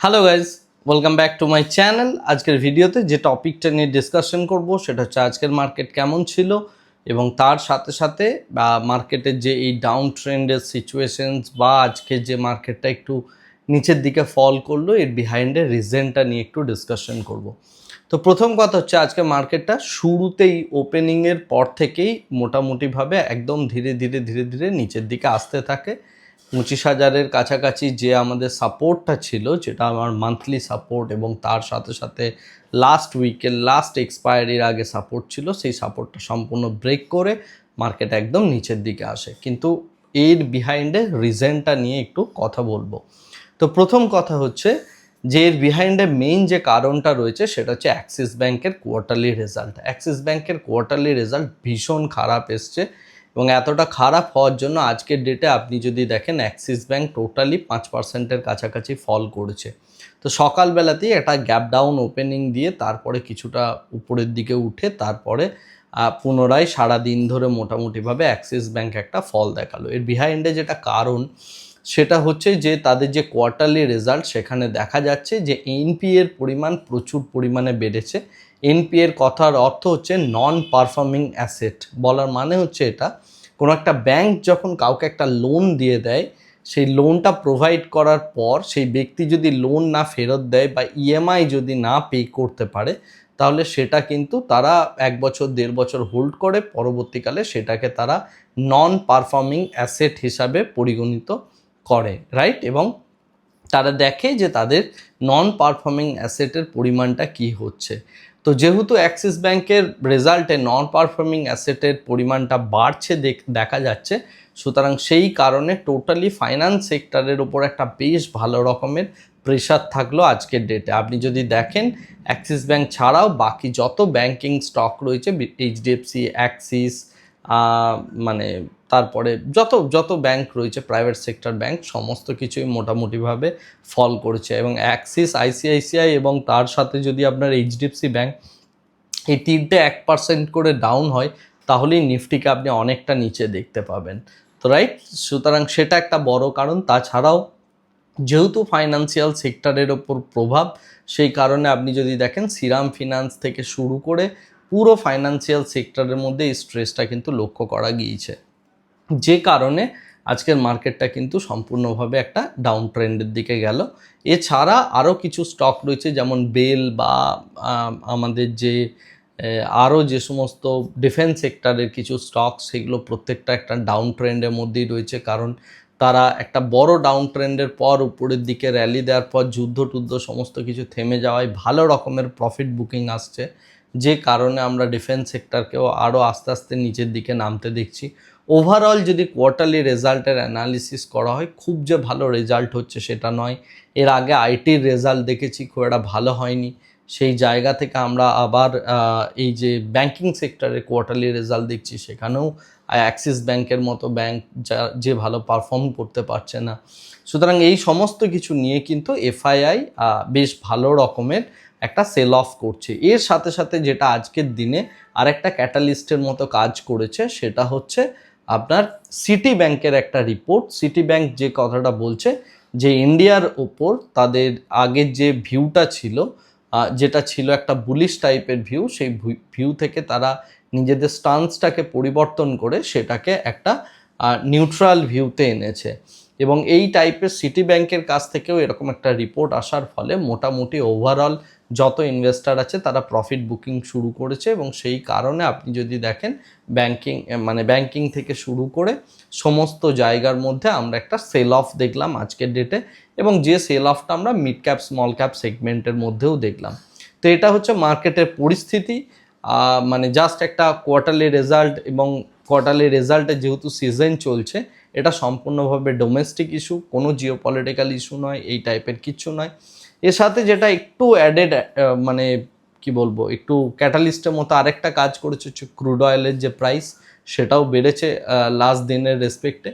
Hello guys welcome back to my channel আজকের ভিডিওতে যে টপিকটা নিয়ে ডিসকাশন করব, সেটা হচ্ছে আজকের মার্কেট কেমন ছিল এবং তার সাথে সাথে, বা মার্কেটের যে এই ডাউন ট্রেন্ডের সিচুয়েশনস বা আজকে যে মার্কেটটা একটু নিচের দিকে ফল করল, এর বিহাইন্ডের রিজনটা নিয়ে একটু ডিসকাশন করব। তো প্রথম কথা হচ্ছে আজকে মার্কেটটা শুরুতেই ওপেনিংয়ের পর থেকেই মোটামুটিভাবে একদম ধীরে ধীরে ধীরে ধীরে নিচের দিকে আসতে থাকে। পঁচিশ হাজারের কাছাকাছি যে আমাদের সাপোর্টটা ছিল, যেটা আমার মান্থলি সাপোর্ট এবং তার সাথে সাথে লাস্ট উইকের লাস্ট এক্সপায়ারির আগে সাপোর্ট ছিল, সেই সাপোর্টটা সম্পূর্ণ ব্রেক করে মার্কেট একদম নিচের দিকে আসে। কিন্তু এর বিহাইন্ডে রিজনটা নিয়ে একটু কথা বলব। তো প্রথম কথা হচ্ছে যে এর বিহাইন্ডে মেইন যে কারণটা রয়েছে, সেটা হচ্ছে অ্যাক্সিস ব্যাংকের কোয়ার্টারলি রেজাল্ট অ্যাক্সিস ব্যাংকের কোয়ার্টারলি রেজাল্ট ভীষণ খারাপ এসছে। এবং এতটা খারাপ হওয়ার জন্য আজকের ডেটে আপনি যদি দেখেন অ্যাক্সিস ব্যাঙ্ক টোটালি পাঁচ পার্সেন্টের কাছাকাছি ফল করেছে। তো সকালবেলাতেই একটা গ্যাপ ডাউন ওপেনিং দিয়ে তারপরে কিছুটা উপরের দিকে উঠে তারপরে পুনরায় সারা দিন ধরে মোটামুটিভাবে অ্যাক্সিস ব্যাঙ্ক একটা ফল দেখাল। এর বিহাইন্ডে যেটা কারণ সেটা হচ্ছে যে তাদের যে কোয়ার্টারলি রেজাল্ট সেখানে দেখা যাচ্ছে যে এনপি এর পরিমাণ প্রচুর পরিমাণে বেড়েছে। এনপি এর কথার অর্থ হচ্ছে নন পারফর্মিং অ্যাসেট বলার মানে হচ্ছে এটা, কোনো একটা ব্যাংক যখন কাউকে একটা লোন দিয়ে দেয়, সেই লোনটা প্রোভাইড করার পর সেই ব্যক্তি যদি লোন না ফেরত দেয় বা ইএমআই যদি না পে করতে পারে, তাহলে সেটা কিন্তু তারা এক বছর, দেড় বছর হোল্ড করে, পরবর্তীকালে সেটাকে তারা নন পারফর্মিং অ্যাসেট হিসাবে পরিগণিত করে রাইট এবং তারা দেখে যে তাদের নন পারফর্মিং অ্যাসেটের পরিমাণটা কি হচ্ছে। তো যেহেতু অ্যাক্সিস ব্যাংকের রেজাল্টে নন পারফর্মিং অ্যাসেটের পরিমাণটা বাড়ছে দেখ- যাচ্ছে, সুতরাং সেই কারণে টোটালি ফাইন্যান্স সেক্টরের ওপর একটা বেশ ভালো রকমের প্রেশার থাকল আজকের ডেটে আপনি যদি দেখেন অ্যাক্সিস ব্যাংক ছাড়াও বাকি যত ব্যাংকিং স্টক রয়েছে এইচডিএফসি অ্যাক্সিস মানে তারপরে যত যত ব্যাংক রয়েছে প্রাইভেট সেক্টর ব্যাংক সমস্ত কিছুই মোটামুটিভাবে ফল করেছে এবং অ্যাক্সিস আইসিআইসিআই এবং তার সাথে যদি আপনার এইচডিএফসি ব্যাংক এই তিনটে এক পার্সেন্ট করে ডাউন হয়, তাহলেই নিফটিকে আপনি অনেকটা নিচে দেখতে পাবেন। তো রাইট সুতরাং সেটা একটা বড় কারণ। তাছাড়াও যেহেতু ফাইন্যান্সিয়াল সেক্টরের ওপর প্রভাব, সেই কারণে আপনি যদি দেখেন সিরাম ফিনান্স থেকে শুরু করে পুরো ফাইন্যান্সিয়াল সেক্টরের মধ্যে এই স্ট্রেসটা কিন্তু লক্ষ্য করা গিয়েছে। যে কারণে আজকের মার্কেটটা কিন্তু সম্পূর্ণভাবে একটা ডাউন ট্রেন্ডের দিকে গেল। এছাড়া আরও কিছু স্টক রয়েছে, যেমন বেল বা আমাদের যে আরও যে সমস্ত ডিফেন্স সেক্টরের কিছু স্টক সেগুলো প্রত্যেকটা একটা ডাউন ট্রেন্ডের মধ্যেই রয়েছে। কারণ তারা একটা বড় ডাউন ট্রেন্ডের পর উপরের দিকে র্যালি দেওয়ার পর যুদ্ধ টুদ্ধ সমস্ত কিছু থেমে যাওয়ায় ভালো রকমের প্রফিট বুকিং আসছে। যে কারণে আমরা ডিফেন্স সেক্টরকেও আরও আস্তে আস্তে নিচের দিকে নামতে দেখছি। ওভারঅল যদি কোয়ার্টারলি রেজাল্টের অ্যানালিসিস করা হয়, খুব যে ভালো রেজাল্ট হচ্ছে সেটা নয়। এর আগে আইটির রেজাল্ট দেখেছি, খুব একটা ভালো হয়নি। সেই জায়গা থেকে আমরা আবার এই যে ব্যাংকিং সেক্টরে কোয়ার্টারলি রেজাল্ট দেখছি, সেখানেও অ্যাক্সিস ব্যাংকের মতো ব্যাংক যা, যে ভালো পারফর্ম করতে পারছে না। সুতরাং এই সমস্ত কিছু নিয়ে কিন্তু এফআইআই বেশ ভালো রকমের একটা সেল অফ করছে। এর সাথে সাথে যেটা আজকের দিনে আরেকটা ক্যাটালিস্টের মতো কাজ করেছে, সেটা হচ্ছে আপনার সিটি ব্যাংকের একটা রিপোর্ট সিটি ব্যাংক যে কথাটা বলছে, যে ইন্ডিয়ার ওপর তাদের আগের যে ভিউটা ছিল যেটা ছিল একটা বুলিশ টাইপের ভিউ সেই ভিউ থেকে তারা নিজেদের স্টান্সটাকে পরিবর্তন করে সেটাকে একটা নিউট্রাল ভিউতে এনেছে। এবং এই টাইপের সিটি ব্যাংকের কাছ থেকেও এরকম একটা রিপোর্ট আসার ফলে মোটামুটি ওভারঅল যত ইনভেস্টার আছে তারা প্রফিট বুকিং শুরু করেছে এবং সেই কারণে আপনি যদি দেখেন ব্যাংকিং মানে ব্যাংকিং থেকে শুরু করে সমস্ত জায়গার মধ্যে আমরা একটা সেল অফ দেখলাম আজকের ডেটে এবং যে সেল অফটা আমরা মিড ক্যাপ স্মল ক্যাপ সেগমেন্টের মধ্যেও দেখলাম। তো এটা হচ্ছে মার্কেটের পরিস্থিতি। মানে জাস্ট একটা কোয়ার্টারলি রেজাল্ট এবং কোয়ার্টারলি রেজাল্টে যেহেতু সিজন চলছে, এটা সম্পূর্ণভাবে ডোমেস্টিক ইস্যু কোনো জিও পলিটিক্যাল ইস্যু নয়, এই টাইপের কিচ্ছু নয়। এর সাথে যেটা একটু অ্যাডেড মানে কি বলব, একটু ক্যাটালিস্টের মতো আরেকটা কাজ করেছে হচ্ছে ক্রুড অয়েলের যে প্রাইস সেটাও বেড়েছে লাস্ট দিনের রেসপেক্টে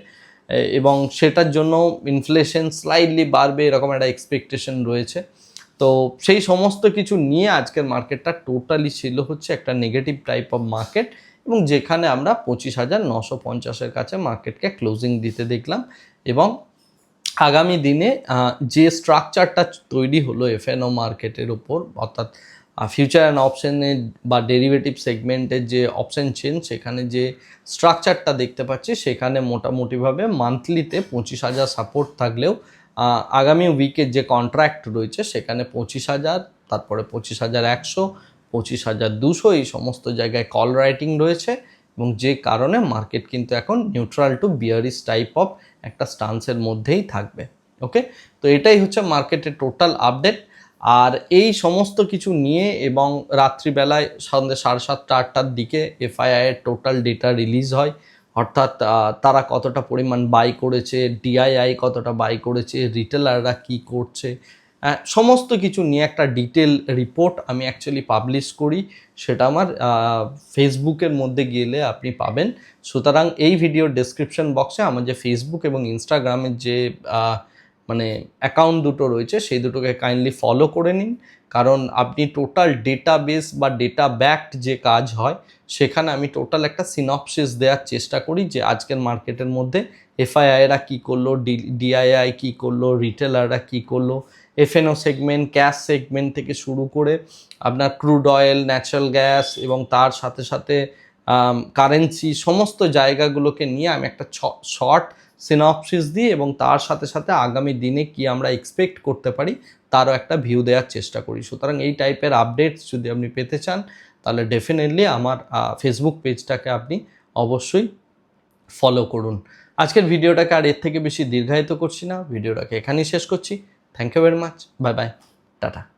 এবং সেটার জন্য ইনফ্লেশন স্লাইডলি বাড়বে এরকম একটা এক্সপেকটেশন রয়েছে। তো সেই সমস্ত কিছু নিয়ে আজকের মার্কেটটা টোটালি ছিল হচ্ছে একটা নেগেটিভ টাইপ অফ মার্কেট এবং যেখানে আমরা পঁচিশ হাজার নশো পঞ্চাশের কাছে মার্কেটকে ক্লোজিং দিতে দেখলাম এবং আগামী দিনে যে স্ট্রাকচারটা তৈরি হলো এফএনও মার্কেটের ওপর অর্থাৎ ফিউচার অ্যান্ড অপশনের বা ডেরিভেটিভ সেগমেন্টের যে অপশন চেন সেখানে যে স্ট্রাকচারটা দেখতে পাচ্ছি, সেখানে মোটামুটিভাবে মান্থলিতে পঁচিশ হাজার সাপোর্ট থাকলেও আগামী উইকের যে কন্ট্রাক্ট রয়েছে, সেখানে পঁচিশ হাজার, তারপরে পঁচিশ হাজার একশো, পঁচিশ হাজার দুশো, এই সমস্ত জায়গায় কল রাইটিং রয়েছে। এবং যে কারণে মার্কেট কিন্তু এখন neutral to bearish type of একটা স্টান্সের মধ্যেই থাকবে ওকে তো এটাই হচ্ছে মার্কেটের টোটাল আপডেট আর এই সমস্ত কিছু নিয়ে এবং রাত্রিবেলায় সন্ধ্যে সাড়ে সাতটা, আটটার দিকে এফআইআই এর টোটাল ডেটা রিলিজ হয়, অর্থাৎ তারা কতটা পরিমাণ বাই করেছে ডিআইআই কতটা বাই করেছে রিটেলাররা কি করছে সমস্ত কিছু নিয়ে একটা ডিটেল রিপোর্ট আমি অ্যাকচুয়ালি পাবলিশ করি। সেটা আমার ফেসবুকের মধ্যে গেলে আপনি পাবেন। সুতরাং এই ভিডিওর ডেসক্রিপশন বক্সে আমার যে ফেসবুক এবং ইনস্টাগ্রামের যে মানে অ্যাকাউন্ট দুটো রয়েছে, সেই দুটোকে কাইন্ডলি ফলো করে নিন। কারণ আপনি টোটাল ডেটাবেস বা ডেটা ব্যাকড যে কাজ হয়, সেখানে আমি টোটাল একটা সিনপসিস দেওয়ার চেষ্টা করি যে আজকের মার্কেটের মধ্যে এফআইআইরা কী করল ডিআইআই কী করল রিটেলাররা কী করল এফএনও সেগমেন্ট ক্যাশ সেগমেন্ট থেকে শুরু করে আপনার ক্রুড অয়েল ন্যাচারাল গ্যাস এবং তার সাথে সাথে কারেন্সি সমস্ত জায়গাগুলোকে নিয়ে আমি একটা শর্ট সিনপসিস দিই এবং তার সাথে সাথে আগামী দিনে কি আমরা এক্সপেক্ট করতে পারি, তারও একটা ভিউ দেওয়ার চেষ্টা করি। সুতরাং এই টাইপের আপডেটস যদি আপনি পেতে চান, তাহলে ডেফিনেটলি আমার ফেসবুক পেজটাকে আপনি অবশ্যই ফলো করুন। আজকের ভিডিওটাকে আর এর থেকে বেশি দীর্ঘায়িত করছি না। ভিডিওটাকে এখানেই শেষ করছি। Thank you very much bye bye tata